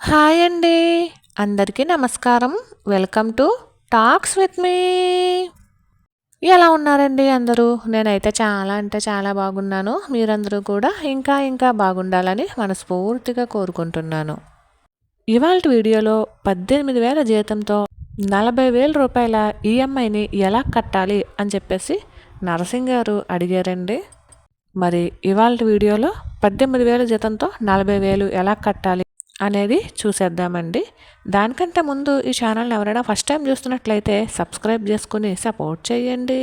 Hi అండి. అందరికీ నమస్కారం. Welcome to talks with me. ఎలా ఉన్నారండి అందరూ? నేనైతే చాలా అంటే చాలా బాగున్నాను. మీరందరూ కూడా ఇంకా ఇంకా బాగుండాలని మనస్ఫూర్తిగా కోరుకుంటున్నాను. ఇవాళ వీడియోలో పద్దెనిమిది వేల జీతంతో నలభై వేల రూపాయల ఈఎంఐని ఎలా కట్టాలి అని చెప్పేసి నరసింగ్ గారు అడిగారండి. మరి ఇవాళ వీడియోలో పద్దెనిమిది వేల జీతంతో నలభై వేలు ఎలా కట్టాలి? అనేది చూసేద్దామండి. దానికంటే ముందు ఈ ఛానల్ని ఎవరైనా ఫస్ట్ టైం చూస్తున్నట్లయితే సబ్స్క్రైబ్ చేసుకుని సపోర్ట్ చేయండి.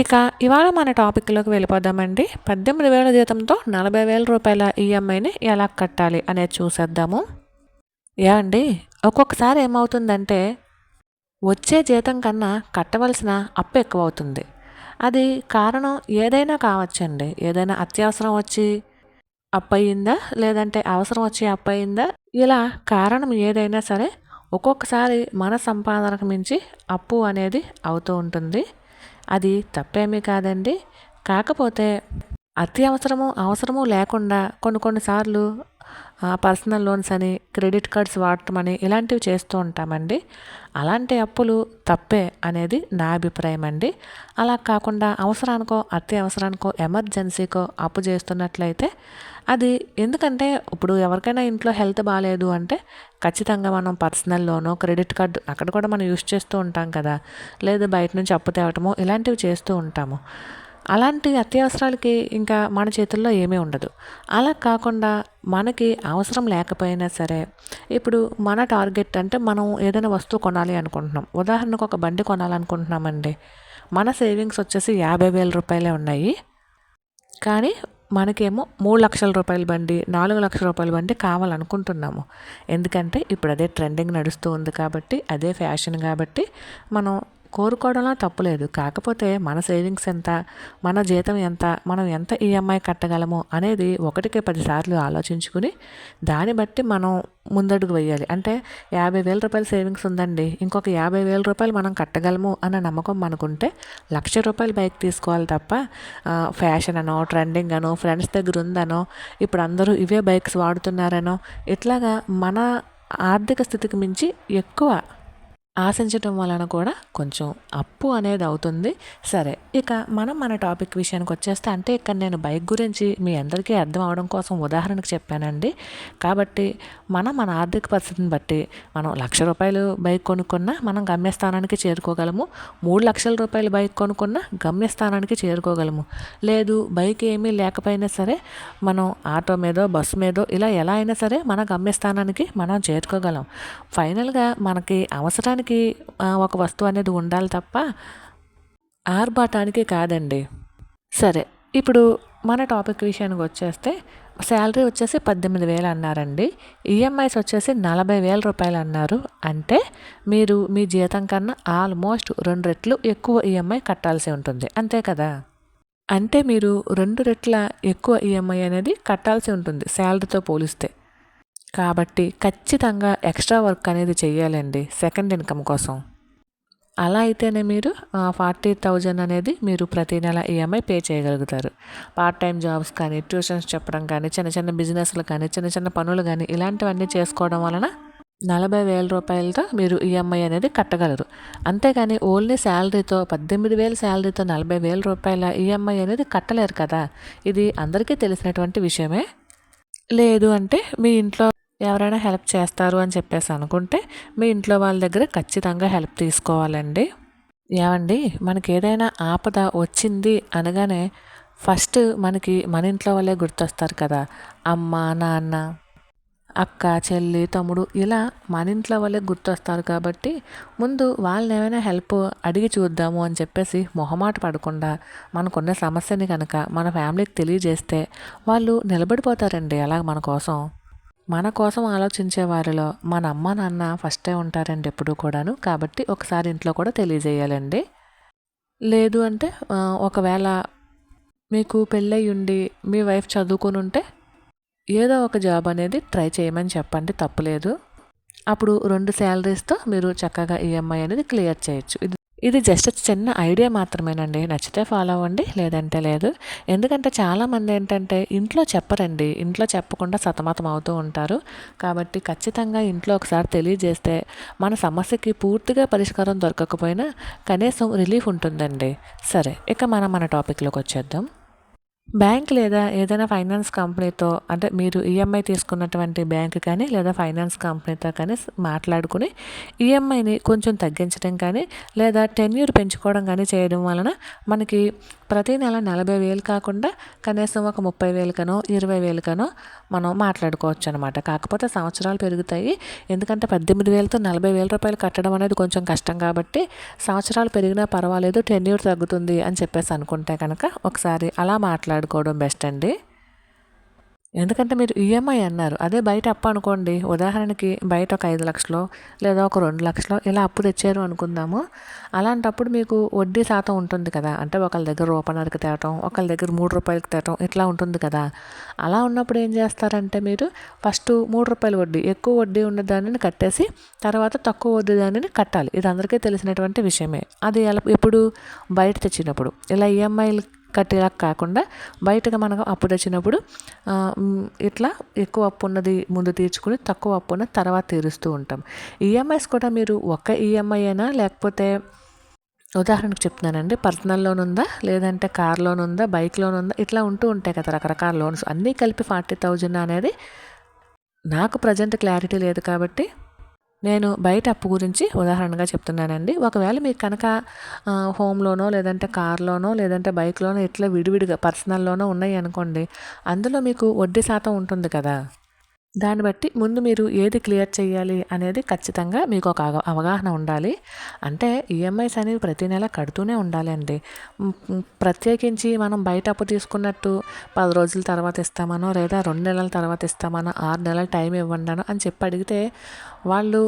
ఇక ఇవాళ మన టాపిక్లోకి వెళ్ళిపోదామండి. పద్దెనిమిది వేల జీతంతో నలభై వేల రూపాయల ఈఎంఐని ఎలా కట్టాలి అనేది చూసేద్దాము. యా అండి ఒక్కొక్కసారి ఏమవుతుందంటే వచ్చే జీతం కన్నా కట్టవలసిన అప్పు ఎక్కువ అవుతుంది అది కారణం ఏదైనా కావచ్చండి. ఏదైనా అత్యవసరం వచ్చి అప్పు అయిందా లేదంటే అవసరం వచ్చి అప్పు అయిందా ఇలా కారణం ఏదైనా సరే ఒక్కొక్కసారి మన సంపాదనకు మించి అప్పు అనేది అవుతూ ఉంటుంది. అది తప్పేమీ కాదండి. కాకపోతే అత్యవసరము అవసరము లేకుండా కొన్ని కొన్నిసార్లు పర్సనల్ లోన్స్ అని క్రెడిట్ కార్డ్స్ వాడటం అని ఇలాంటివి చేస్తూ ఉంటామండి. అలాంటి అప్పులు తప్పే అనేది నా అభిప్రాయం అండి. అలా కాకుండా అవసరానికో అత్యవసరానికో ఎమర్జెన్సీకో అప్పు చేస్తున్నట్లయితే అది ఎందుకంటే ఇప్పుడు ఎవరికైనా ఇంట్లో హెల్త్ బాగాలేదు అంటే ఖచ్చితంగా మనం పర్సనల్ లోను క్రెడిట్ కార్డు అక్కడ కూడా మనం యూస్ చేస్తూ ఉంటాం కదా. లేదా బయట నుంచి అప్పు తేవటము ఇలాంటివి చేస్తూ ఉంటాము. అలాంటి అత్యవసరాలకి ఇంకా మన చేతుల్లో ఏమీ ఉండదు. అలా కాకుండా మనకి అవసరం లేకపోయినా సరే ఇప్పుడు మన టార్గెట్ అంటే మనం ఏదైనా వస్తువు కొనాలి అనుకుంటున్నాం. ఉదాహరణకు ఒక బండి కొనాలనుకుంటున్నామండి. మన సేవింగ్స్ వచ్చేసి యాభై వేల రూపాయలే ఉన్నాయి. కానీ మనకేమో మూడు లక్షల రూపాయల బండి నాలుగు లక్షల రూపాయల బండి కావాలనుకుంటున్నాము. ఎందుకంటే ఇప్పుడు అదే ట్రెండింగ్ నడుస్తూ ఉంది కాబట్టి అదే ఫ్యాషన్ కాబట్టి మనం కోరుకోవడంలో తప్పులేదు. కాకపోతే మన సేవింగ్స్ ఎంత మన జీతం ఎంత మనం ఎంత ఈఎంఐ కట్టగలము అనేది ఒకటికి పదిసార్లు ఆలోచించుకుని దాన్ని బట్టి మనం ముందడుగు వేయాలి. అంటే యాభై వేల రూపాయల సేవింగ్స్ ఉందండి. ఇంకొక యాభై వేల రూపాయలు మనం కట్టగలము అన్న నమ్మకం మనకుంటే లక్ష రూపాయలు బైక్ తీసుకోవాలి తప్ప ఫ్యాషన్ అనో ట్రెండింగ్ అనో ఫ్రెండ్స్ దగ్గర ఉందనో ఇప్పుడు అందరూ ఇవే బైక్స్ వాడుతున్నారనో ఇట్లాగా మన ఆర్థిక స్థితికి మించి ఎక్కువ ఆశించటం వలన కూడా కొంచెం అప్పు అనేది అవుతుంది. సరే ఇక మనం మన టాపిక్ విషయానికి వచ్చేస్తే అంటే ఇక్కడ నేను బైక్ గురించి మీ అందరికీ అర్థం అవడం కోసం ఉదాహరణకు చెప్పానండి. కాబట్టి మనం మన ఆర్థిక పరిస్థితిని బట్టి మనం లక్ష రూపాయలు బైక్ కొనుక్కున్నా మనం గమ్యస్థానానికి చేరుకోగలము. మూడు లక్షల రూపాయలు బైక్ కొనుక్కున్నా గమ్యస్థానానికి చేరుకోగలము. లేదు బైక్ ఏమీ లేకపోయినా సరే మనం ఆటో మీదో బస్సు మీదో ఇలా ఎలా అయినా సరే మన గమ్యస్థానానికి మనం చేరుకోగలం. ఫైనల్గా మనకి అవసరానికి మనకి ఒక వస్తువు అనేది ఉండాలి తప్ప ఆర్భాటానికి కాదండి. సరే ఇప్పుడు మన టాపిక్ విషయానికి వచ్చేస్తే శాలరీ వచ్చేసి పద్దెనిమిది వేలు అన్నారండి. ఈఎంఐస్ వచ్చేసి నలభై వేల రూపాయలు అన్నారు. అంటే మీరు మీ జీతం కన్నా ఆల్మోస్ట్ రెండు రెట్లు ఎక్కువ ఈఎంఐ కట్టాల్సి ఉంటుంది. అంతే కదా? అంటే మీరు రెండు రెట్ల ఎక్కువ ఈఎంఐ అనేది కట్టాల్సి ఉంటుంది శాలరీతో పోలిస్తే. కాబట్టి ఖచ్చితంగా ఎక్స్ట్రా వర్క్ అనేది చేయాలండి సెకండ్ ఇన్కమ్ కోసం. అలా అయితేనే మీరు ఫార్టీ థౌజండ్ అనేది మీరు ప్రతి నెల ఈఎంఐ పే చేయగలుగుతారు. పార్ట్ టైం జాబ్స్ కానీ ట్యూషన్స్ చెప్పడం కానీ చిన్న చిన్న బిజినెస్లు కానీ చిన్న చిన్న పనులు కానీ ఇలాంటివన్నీ చేసుకోవడం వలన నలభై వేల రూపాయలతో మీరు ఈఎంఐ అనేది కట్టగలరు. అంతేగాని ఓన్లీ శాలరీతో పద్దెనిమిది వేల శాలరీతో నలభై వేల రూపాయల ఈఎంఐ అనేది కట్టలేరు కదా? ఇది అందరికీ తెలిసినటువంటి విషయమే. లేదు అంటే మీ ఇంట్లో ఎవరైనా హెల్ప్ చేస్తారు అని చెప్పేసి అనుకుంటే మీ ఇంట్లో వాళ్ళ దగ్గర ఖచ్చితంగా హెల్ప్ తీసుకోవాలండి. ఏమండి? మనకి ఏదైనా ఆపద వచ్చింది అనగానే ఫస్ట్ మనకి మన ఇంట్లో వాళ్ళే గుర్తొస్తారు కదా. అమ్మ నాన్న అక్క చెల్లి తమ్ముడు ఇలా మన ఇంట్లో వాళ్ళే గుర్తొస్తారు కాబట్టి ముందు వాళ్ళని ఏమైనా హెల్ప్ అడిగి చూద్దాము అని చెప్పేసి మొహమాట పడకుండా మనకున్న సమస్యని కనుక మన ఫ్యామిలీకి తెలియజేస్తే వాళ్ళు నిలబడిపోతారండి అలా మన కోసం. మన కోసం ఆలోచించే వారిలో మన అమ్మ నాన్న ఫస్టే ఉంటారండి ఎప్పుడూ కూడాను. కాబట్టి ఒకసారి ఇంట్లో కూడా తెలియజేయాలండి. లేదు అంటే ఒకవేళ మీకు పెళ్ళయి ఉండి మీ వైఫ్ చదువుకొని ఉంటే ఏదో ఒక జాబ్ అనేది ట్రై చేయమని చెప్పండి తప్పులేదు. అప్పుడు రెండు శాలరీస్తో మీరు చక్కగా ఈఎంఐ అనేది క్లియర్ చేయొచ్చు. ఇది జస్ట్ చిన్న ఐడియా మాత్రమేనండి. నచ్చితే ఫాలో అవ్వండి లేదంటే లేదు. ఎందుకంటే చాలామంది ఏంటంటే ఇంట్లో చెప్పరండి. ఇంట్లో చెప్పకుండా సతమతం అవుతూ ఉంటారు. కాబట్టి ఖచ్చితంగా ఇంట్లో ఒకసారి తెలియజేస్తే మన సమస్యకి పూర్తిగా పరిష్కారం దొరకకపోయినా కనీసం రిలీఫ్ ఉంటుందండి. సరే ఇక మనం మన టాపిక్లోకి వచ్చేద్దాం. బ్యాంక్ లేదా ఏదైనా ఫైనాన్స్ కంపెనీతో అంటే మీరు ఈఎంఐ తీసుకున్నటువంటి బ్యాంక్ కానీ లేదా ఫైనాన్స్ కంపెనీతో కానీ మాట్లాడుకుని ఈఎంఐని కొంచెం తగ్గించడం కానీ లేదా టెన్యూర్ పెంచుకోవడం కానీ చేయడం వలన మనకి ప్రతి నెల నలభై వేలు కాకుండా కనీసం ఒక ముప్పై వేలకనో ఇరవై వేలకనో మనం మాట్లాడుకోవచ్చు అనమాట కాకపోతే సంవత్సరాలు పెరుగుతాయి. ఎందుకంటే పద్దెనిమిది వేలతో నలభై వేల రూపాయలు కట్టడం అనేది కొంచెం కష్టం కాబట్టి సంవత్సరాలు పెరిగినా పర్వాలేదు టెన్యూర్ తగ్గుతుంది అని చెప్పేసి అనుకుంటే కనుక ఒకసారి అలా మాట్లాడుకోవడం బెస్ట్ అండి. ఎందుకంటే మీరు ఈఎంఐ అన్నారు. అదే బయట అప్పు అనుకోండి. ఉదాహరణకి బయట ఒక ఐదు లక్షలు లేదా ఒక రెండు లక్షలు ఇలా అప్పు తెచ్చారు అనుకుందాము. అలాంటప్పుడు మీకు వడ్డీ శాతం ఉంటుంది కదా. అంటే ఒకళ్ళ దగ్గర రూపాయన్నరకి తేవటం ఒకళ్ళ దగ్గర మూడు రూపాయలకి తేవటం ఇట్లా ఉంటుంది కదా. అలా ఉన్నప్పుడు ఏం చేస్తారంటే మీరు ఫస్ట్ మూడు రూపాయల వడ్డీ ఎక్కువ వడ్డీ ఉన్న దానిని కట్టేసి తర్వాత తక్కువ వడ్డీ దానిని కట్టాలి. ఇది అందరికీ తెలిసినటువంటి విషయమే. అది ఎలా ఎప్పుడు? బయట తెచ్చినప్పుడు. ఇలా ఈఎంఐలు కట్టేలా కాకుండా బయటగా మనకు అప్పు తెచ్చినప్పుడు ఇట్లా ఎక్కువ అప్పు ఉన్నది ముందు తీర్చుకుని తక్కువ అప్పు ఉన్న తర్వాత తీరుస్తూ ఉంటాం. ఈఎంఐస్ కూడా మీరు ఒక్క ఈఎంఐ అయినా లేకపోతే ఉదాహరణకు చెప్తున్నానండి పర్సనల్ లోన్ ఉందా లేదంటే కార్ లోన్ ఉందా బైక్ లోన్ ఉందా ఇట్లా ఉంటూ ఉంటాయి కదా రకరకాల లోన్స్ అన్నీ కలిపి ఫార్టీ థౌజండ్ అనేది నాకు ప్రజెంట్ క్లారిటీ లేదు కాబట్టి నేను బయట అప్పు గురించి ఉదాహరణగా చెప్తున్నానండి. ఒకవేళ మీకు కనుక హోమ్లోనో హోమ్ లోనో లేదంటే కార్లోనో లేదంటే బైక్లోనో ఇట్లా విడివిడిగా పర్సనల్లోనో ఉన్నాయి అనుకోండి అందులో మీకు వడ్డీ శాతం ఉంటుంది కదా? దాన్ని బట్టి ముందు మీరు ఏది క్లియర్ చేయాలి అనేది ఖచ్చితంగా మీకు ఒక అవగాహన ఉండాలి. అంటే ఈఎంఐస్ అనేవి ప్రతి నెల కడుతూనే ఉండాలండి అండి. ప్రత్యేకించి మనం బయట అప్పు తీసుకున్నట్టు పది రోజుల తర్వాత ఇస్తామనో లేదా రెండు నెలల తర్వాత ఇస్తామనో ఆరు నెలల టైం ఇవ్వండి అని చెప్పి అడిగితే వాళ్ళు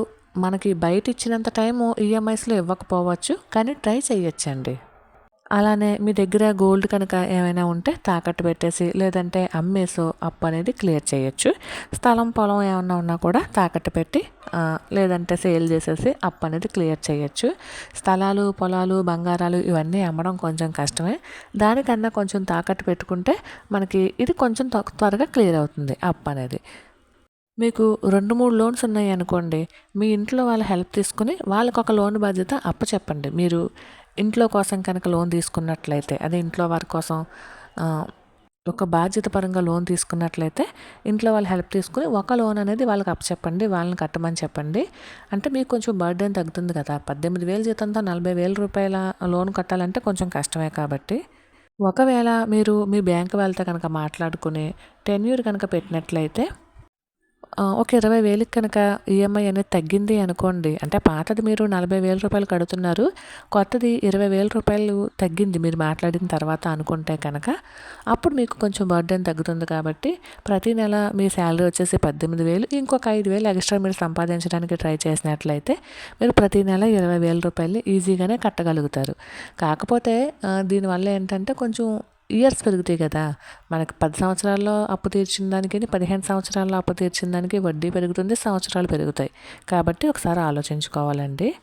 మనకి బయట ఇచ్చినంత టైము ఈఎంఐస్లో ఇవ్వకపోవచ్చు కానీ ట్రై చేయొచ్చండి. అలానే మీ దగ్గర గోల్డ్ కనుక ఏమైనా ఉంటే తాకట్టు పెట్టేసి లేదంటే అమ్మేసో అప్పు అనేది క్లియర్ చేయొచ్చు. స్థలం పొలం ఏమన్నా ఉన్నా కూడా తాకట్టు పెట్టి లేదంటే సేల్ చేసేసి అప్పు అనేది క్లియర్ చేయొచ్చు. స్థలాలు పొలాలు బంగారాలు ఇవన్నీ అమ్మడం కొంచెం కష్టమే. దానికన్నా కొంచెం తాకట్టు పెట్టుకుంటే మనకి ఇది కొంచెం త్వ- త్వరగా క్లియర్ అవుతుంది అప్పు అనేది. మీకు రెండు మూడు లోన్స్ ఉన్నాయి అనుకోండి మీ ఇంట్లో వాళ్ళ హెల్ప్ తీసుకుని వాళ్ళకి ఒక లోన్ బాధ్యత అప్ప చెప్పండి. మీరు ఇంట్లో కోసం కనుక లోన్ తీసుకున్నట్లయితే అదే ఇంట్లో వారి కోసం ఒక బాధ్యత పరంగా లోన్ తీసుకున్నట్లయితే ఇంట్లో వాళ్ళు హెల్ప్ తీసుకుని ఒక లోన్ అనేది వాళ్ళకి అప్పచెప్పండి వాళ్ళని కట్టమని చెప్పండి. అంటే మీకు కొంచెం బర్డెన్ తగ్గుతుంది కదా పద్దెనిమిది వేల జీతంతో నలభై వేల రూపాయల లోన్ కట్టాలంటే కొంచెం కష్టమే కాబట్టి. ఒకవేళ మీరు మీ బ్యాంక్ వాళ్ళతో కనుక మాట్లాడుకుని టెన్యూర్ కనుక పెట్టినట్లయితే ఒక ఇరవై వేలకి కనుక ఈఎంఐ అనేది తగ్గింది అనుకోండి అంటే పాతది మీరు నలభై వేల రూపాయలు కడుతున్నారు కొత్తది ఇరవై వేల రూపాయలు తగ్గింది మీరు మాట్లాడిన తర్వాత అనుకుంటే కనుక అప్పుడు మీకు కొంచెం బర్డెన్ తగ్గుతుంది కాబట్టి ప్రతి నెల మీ శాలరీ వచ్చేసి పద్దెనిమిది వేలు ఇంకొక ఐదు వేలు ఎక్స్ట్రా మీరు సంపాదించడానికి ట్రై చేసినట్లయితే మీరు ప్రతి నెల ఇరవై వేల రూపాయలు ఈజీగానే కట్టగలుగుతారు. కాకపోతే దీనివల్ల ఏంటంటే కొంచెం ఇయర్స్ పెరుగుతాయి కదా. మనకు పది సంవత్సరాల్లో అప్పు తీర్చిన దానికని పదిహేను సంవత్సరాల్లో అప్పు తీర్చిన దానికి వడ్డీ పెరుగుతుంది సంవత్సరాలు పెరుగుతాయి. కాబట్టి ఒకసారి ఆలోచించుకోవాలండి.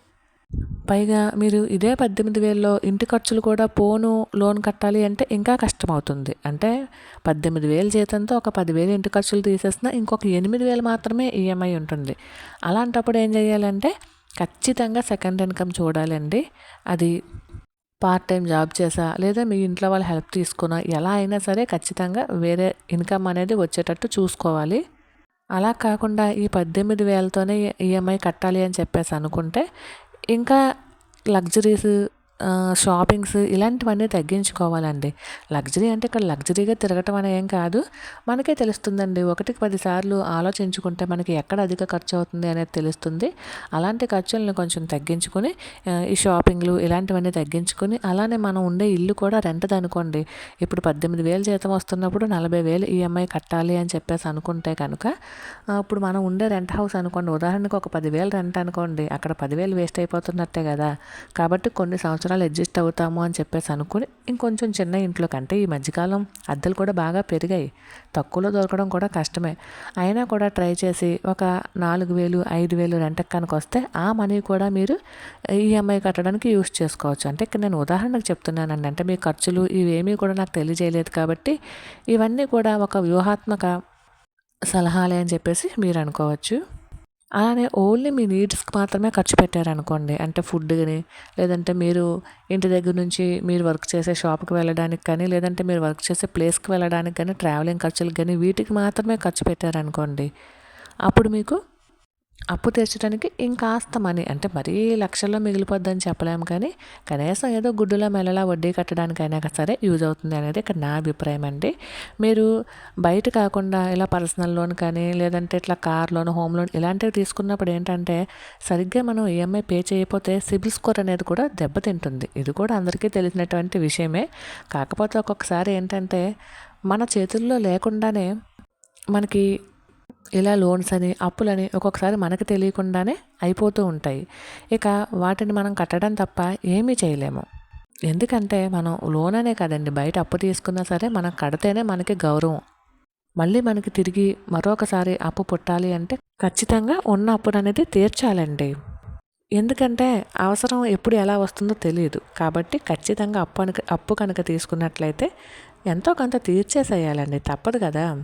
పైగా మీరు ఇదే పద్దెనిమిది వేల్లో ఇంటి ఖర్చులు కూడా పోను లోన్ కట్టాలి అంటే ఇంకా కష్టం అవుతుంది అంటే పద్దెనిమిది వేలు జీతంతో ఒక పదివేలు ఇంటి ఖర్చులు తీసేసిన ఇంకొక ఎనిమిది వేలు మాత్రమే ఈఎంఐ ఉంటుంది. అలాంటప్పుడు ఏం చేయాలంటే ఖచ్చితంగా సెకండ్ ఇన్కమ్ చూడాలండి. అది పార్ట్ టైం జాబ్ చేసా లేదా మీ ఇంట్లో వాళ్ళ హెల్ప్ తీసుకున్నా ఎలా అయినా సరే ఖచ్చితంగా వేరే ఇన్కమ్ అనేది వచ్చేటట్టు చూసుకోవాలి. అలా కాకుండా ఈ పద్దెనిమిది వేలతోనే ఈఎంఐ కట్టాలి అని చెప్పేసి అనుకుంటే ఇంకా లగ్జరీస్ షాపింగ్స్ ఇలాంటివన్నీ తగ్గించుకోవాలండి. లగ్జరీ అంటే ఇక్కడ లగ్జరీగా తిరగటం అనే ఏం కాదు. మనకే తెలుస్తుందండి. ఒకటికి పదిసార్లు ఆలోచించుకుంటే మనకి ఎక్కడ అధిక ఖర్చు అవుతుంది అనేది తెలుస్తుంది. అలాంటి ఖర్చులను కొంచెం తగ్గించుకొని ఈ షాపింగ్లు ఇలాంటివన్నీ తగ్గించుకొని అలానే మనం ఉండే ఇల్లు కూడా రెంట్ అనుకోండి. ఇప్పుడు పద్దెనిమిది వేలు జీతం వస్తున్నప్పుడు నలభై వేలు ఈఎంఐ కట్టాలి అని చెప్పేసి అనుకుంటే కనుక ఇప్పుడు మనం ఉండే రెంట్ హౌస్ అనుకోండి. ఉదాహరణకు ఒక పదివేలు రెంట్ అనుకోండి. అక్కడ పదివేలు వేస్ట్ అయిపోతున్నట్టే కదా. కాబట్టి కొన్ని సంవత్సరాలు అడ్జస్ట్ అవుతాము అని చెప్పేసి అనుకుని ఇంకొంచెం చిన్న ఇంట్లో కంటే ఈ మధ్యకాలం అద్దెలు కూడా బాగా పెరిగాయి. తక్కువలో దొరకడం కూడా కష్టమే. అయినా కూడా ట్రై చేసి ఒక నాలుగు వేలు ఐదు వేలు రెంట్కి కనుక వస్తే ఆ మనీ కూడా మీరు ఈఎంఐ కట్టడానికి యూస్ చేసుకోవచ్చు. అంటే ఇక్కడ నేను ఉదాహరణకు చెప్తున్నానండి. అంటే మీ ఖర్చులు ఇవేమీ కూడా నాకు తెలియజేయలేదు కాబట్టి ఇవన్నీ కూడా ఒక వ్యూహాత్మక సలహాలే అని చెప్పేసి మీరు అనుకోవచ్చు. అలానే ఓన్లీ మీ నీడ్స్కి మాత్రమే ఖర్చు పెట్టారనుకోండి. అంటే ఫుడ్ కానీ లేదంటే మీరు ఇంటి దగ్గర నుంచి మీరు వర్క్ చేసే షాప్కి వెళ్ళడానికి కానీ లేదంటే మీరు వర్క్ చేసే ప్లేస్కి వెళ్ళడానికి కానీ ట్రావెలింగ్ ఖర్చులకు కానీ వీటికి మాత్రమే ఖర్చు పెట్టారనుకోండి. అప్పుడు మీకు అప్పు తీర్చడానికి ఇంకాస్త మనీ అంటే మరీ లక్షల్లో మిగిలిపోద్దని చెప్పలేము కానీ కనీసం ఏదో గుడ్డులో మెల్లలా వడ్డీ కట్టడానికైనా సరే యూజ్ అవుతుంది అనేది ఇక్కడ నా అభిప్రాయం అండి. మీరు బయట కాకుండా ఇలా పర్సనల్ లోన్ కానీ లేదంటే ఇట్లా కార్ లోన్ హోమ్ లోన్ ఇలాంటివి తీసుకున్నప్పుడు ఏంటంటే సరిగ్గా మనం ఈఎంఐ పే చేయకపోతే సిబిల్ స్కోర్ అనేది కూడా దెబ్బతింటుంది. ఇది కూడా అందరికీ తెలిసినటువంటి విషయమే. కాకపోతే ఒక్కొక్కసారి ఏంటంటే మన చేతుల్లో లేకుండానే మనకి ఇలా లోన్స్ అని అప్పులని ఒక్కొక్కసారి మనకు తెలియకుండానే అయిపోతూ ఉంటాయి. ఇక వాటిని మనం కట్టడం తప్ప ఏమీ చేయలేము. ఎందుకంటే మనం లోన్ అనే కదండి బయట అప్పు తీసుకున్నా సరే మనం కడితేనే మనకి గౌరవం. మళ్ళీ మనకి తిరిగి మరొకసారి అప్పు పుట్టాలి అంటే ఖచ్చితంగా ఉన్న అప్పును అనేది తీర్చాలండి. ఎందుకంటే అవసరం ఎప్పుడు ఎలా వస్తుందో తెలియదు కాబట్టి ఖచ్చితంగా అప్పు అప్పు కనుక తీసుకున్నట్లయితే ఎంతో కొంత తీర్చేసేయాలండి తప్పదు కదా.